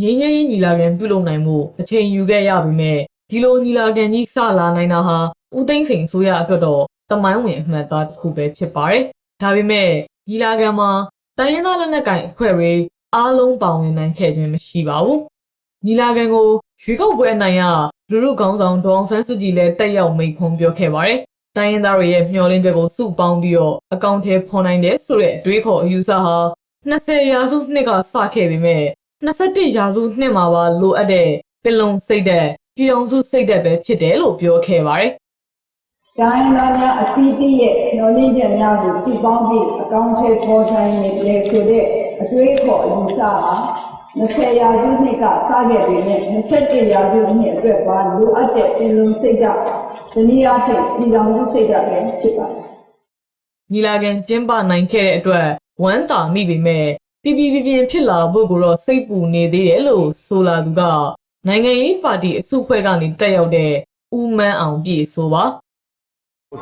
ငင်းငင်းညီလာခံပြုလုပ်နိုင်မှုအချိန်ယူခဲ့ရပေမဲ့ဒီလိုညီလာခံကြီးစလာနိုင်တာဟာဦးသိန်းစိန်ဆိုရအတွက်တော့တမိုင်းဝင်အမှတ်အသားတစ်ခုပဲဖြစ်ပါတယ်။ဒါပေမဲ့ညီလာခံမှာတိုင်းရင်းသားလက်နက်ကိုင်အဖွဲ့တွေအားလုံးပါဝင်နိုင်ခဲ့ခြင်းမရှိပါဘူး။ညီလာခံကိုရွေးကောက်ပွဲအနိုင်ရလူလူကောင်းဆောင်ဒေါအောင်ဆန်းစုကြည်လည်းတက်ရောက်မိန့်ခွန်းပြောခဲ့ပါတယ်။တိုင်းရင်းသားတွေရဲ့မျှော်လင့်ချက်ကိုစုပေါင်းပြီးတော့အကောင့်ထဲဖော်နိုင်တယ်ဆိုတဲ့အတွေးခေါ်အယူဆဟာ20ရာစုနှစ်ကစခဲ့ပေမဲ့ 21ရာစုနှစ်မှာပါလိုအပ်တဲ့ပင်လုံစိတ်သက်ပြည်တော်စုစိတ်သက်ပဲဖြစ်တယ်လို့ပြောခဲ့ပါတယ်တိုင်းသားများအသီးသီးရဲ့မျှော်လင့်ချက်များကိုစုပေါင်းပြီးအကောင့်ထဲပေါ်ဆိုင်နေတယ်ဆိုတဲ့အတွေးခေါ်အယူဆဟာ20ရာစုနှစ်ကစခဲ့ပေမဲ့21ရာစုနှစ်အတွက်ပါလိုအပ်တဲ့ပြည်လုံးစိတ်ဓာတ်တနည်းအားဖြင့်ပြည်တော်စုစိတ်ဓာတ်ပဲဖြစ်ပါတယ်။ညီလာခံကျင်းပနိုင်ခဲ့တဲ့အတွက်ဝမ်းသာမိပေမဲ့ ပြပြပြပြင်းဖြစ်လာဖို့ကိုတော့စိတ်ပူနေသေးတယ်လို့ဆိုလာသူကနိုင်ငံရေးပါတီအစုအဖွဲ့ကနေတက်ရောက်တဲ့ဦးမန်းအောင်ပြည်ဆိုပါ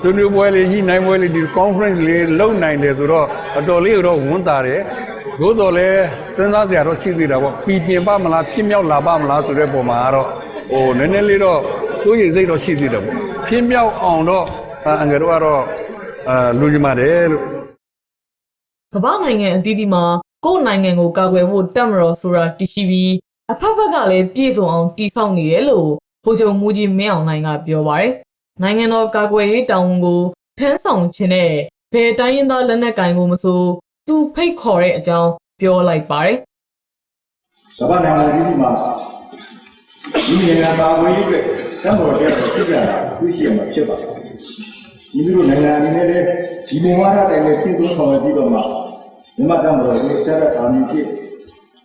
ဆွေးနွေးပွဲလေးညှိနှိုင်းပွဲလေးဒီ conference လေးလုပ်နိုင်တယ်ဆိုတော့အတော်လေးတော့ဝန်တာတယ်။သို့တော်လည်းစဉ်းစားစရာတော့ရှိသေးတာပေါ့။ပြည်ပြင်ပါမလားဖြစ်မြောက်လာပါမလားဆိုတဲ့ပုံမှာကတော့ဟိုနည်းနည်းလေးတော့စိုးရိမ်စိတ်တော့ရှိသေးတယ်ပေါ့။ဖြစ်မြောက်အောင်တော့အငယ်တို့ကတော့အာလူကြီးပါတယ်လို့။ကမ္ဘာနိုင်ငံအသီးသီးမှာ ကိုယ့်နိုင်ငံကိုကာကွယ်ဖို့တက်မတော်ဆိုတာတည်ရှိပြီးအဖက်ဖက်ကလည်းပြည်စုံအောင်တည်ဆောက်နေတယ်လို့ဗိုလ်ချုပ်မူကြီးမင်းအောင်လှိုင်ကပြောပါတယ်။နိုင်ငံတော်ကာကွယ်ရေးတာဝန်ကိုထမ်းဆောင်ခြင်းနဲ့ဘယ်တိုင်းရင်းသားလက်နက်ကင်ကိုမဆိုသူဖိတ်ခေါ်တဲ့အကြောင်းပြောလိုက်ပါတယ်ကမ္ဘာနိုင်ငံကြီးမှာဒီနိုင်ငံပါဝင်ရေးအတွက်တံပေါ်တဲ့ဖြစ်ကြတာသိရှိရမှာဖြစ်ပါတယ်။ဒီလိုနိုင်ငံအနေနဲ့လည်းဒီဘဝရတဲ့လည်းသိသုံးဆောင်ရပြီးတော့မှ မြန်မာတံပေါ်ရေးဆက်ရတာမျိုးဖြစ်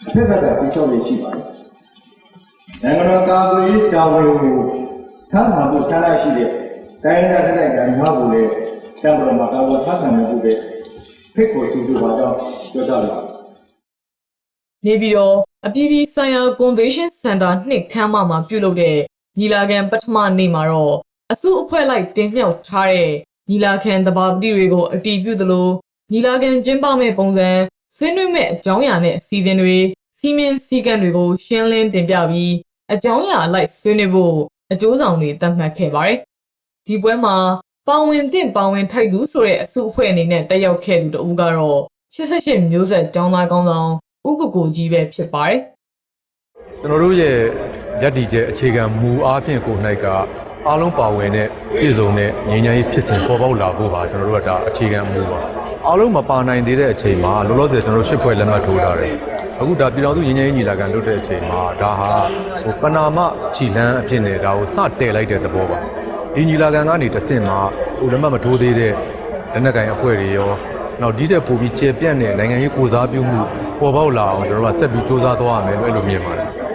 အထက်ကတည်းကသိဆောက်ရရှိပါတယ်။နိုင်ငံတော်ကာကွယ်ရေးတာဝန်ကိုထမ်းဆောင်ဖို့ဆန္ဒရှိတဲ့တိုင်းဒေသတိုင်းတိုင်းမှာကိုလည်းတံပေါ်မှာကာကွယ်ထမ်းဆောင်မှုပဲဖိတ်ခေါ်ကြိုးစားပါကြောင်းပြောကြားလိုက်ပါတယ်။နေပြီးတော့အပြည်ပြည်ဆိုင်ရာ Convention Center နှစ်ခမ်းမမှာပြုလုပ်တဲ့ညီလာခံပထမနေ့မှာတော့အစုအဖွဲ့လိုက်တင်မြှောက်ထားတဲ့ညီလာခံသဘာပတိတွေကိုအတီးပြုသလို ညီလာခံကျင်းပမဲ့ပုံစံဆွေးနွေးမဲ့အကြောင်းအရာနဲ့အစီအစဉ်တွေစီမင်းစည်းကမ်းတွေကိုရှင်းလင်းတင်ပြပြီးအကြောင်းအရာလိုက်ဆွေးနွေးဖို့အကျိုးဆောင်တွေသတ်မှတ်ခဲ့ပါတယ်။ဒီပွဲမှာပါဝင်သင့်ပါဝင်ထိုက်သူဆိုတဲ့အစုအဖွဲ့အနေနဲ့တက်ရောက်ခဲ့သူတဦးကတော့88မျိုးဆက်ကျောင်းသားကောင်းဆောင်ဥပကိုကြီးပဲဖြစ်ပါတယ်။ကျွန်တော်တို့ရဲ့ယက်တီကျဲအခြေခံမူအားဖြင့်ကို၌က အားလုံးပါဝင်တဲ့ပြည်စုံတဲ့ငြိမ်းချမ်းရေးဖြစ်စဉ်ပေါ်ပေါက်လာဖို့ပါကျွန်တော်တို့ကဒါအခြေခံမူပါအားလုံးမပါနိုင်သေးတဲ့အချိန်မှာလောလောဆယ်ကျွန်တော်တို့ရှစ်ဖွဲ့လက်မှတ်ထိုးထားတယ်အခုဒါပြည်တော်စုငြိမ်းချမ်းရေးညီလာခံလုပ်တဲ့အချိန်မှာဒါဟာဟိုပနာမခြီလန်းအဖြစ်နဲ့ဒါကိုစတည်လိုက်တဲ့သဘောပါဒီညီလာခံကနေတစ်ဆင့်မှာဟိုလက်မှတ်မထိုးသေးတဲ့လက်နက်ကင်အဖွဲ့တွေရောနောက်ဒီတဲ့ပို့ပြီးကျေပြန့်တဲ့နိုင်ငံရေးကိုစားပြုမှုပေါ်ပေါက်လာအောင်ကျွန်တော်တို့ကဆက်ပြီးစူးစမ်းသွားရမယ်လို့အဲ့လိုမြင်ပါတယ်